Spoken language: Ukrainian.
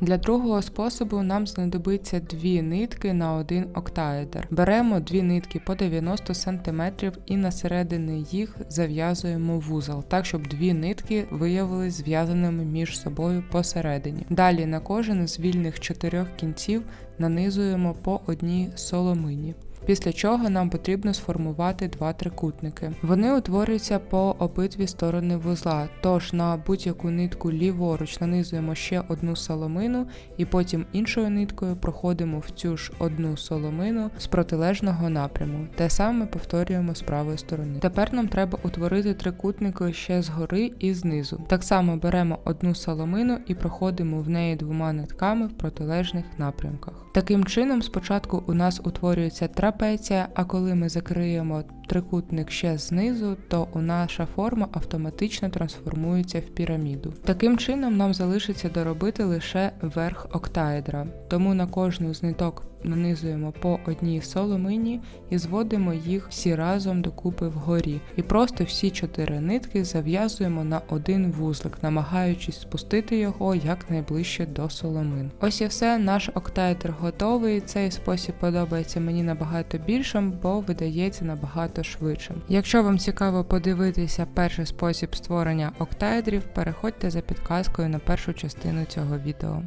Для другого способу нам знадобиться дві нитки на один октаедр. Беремо дві нитки по 90 см і на середини їх зав'язуємо вузол, так щоб дві нитки виявились зв'язаними між собою посередині. Далі на кожен з вільних чотирьох кінців нанизуємо по одній соломині. Після чого нам потрібно сформувати два трикутники. Вони утворюються по обидві сторони вузла, тож на будь-яку нитку ліворуч нанизуємо ще одну соломину і потім іншою ниткою проходимо в цю ж одну соломину з протилежного напряму. Те саме повторюємо з правої сторони. Тепер нам треба утворити трикутники ще згори і знизу. Так само беремо одну соломину і проходимо в неї двома нитками в протилежних напрямках. Таким чином, спочатку у нас утворюється трапеція, а коли ми закриємо трикутник ще знизу, то наша форма автоматично трансформується в піраміду. Таким чином нам залишиться доробити лише верх октаедра, тому на кожну з ниток нанизуємо по одній соломині і зводимо їх всі разом докупи вгорі. І просто всі чотири нитки зав'язуємо на один вузлик, намагаючись спустити його якнайближче до соломин. Ось і все, наш октаедр готовий. Цей спосіб подобається мені набагато більшим, бо видається набагато швидшим. Якщо вам цікаво подивитися перший спосіб створення октаедрів, переходьте за підказкою на першу частину цього відео.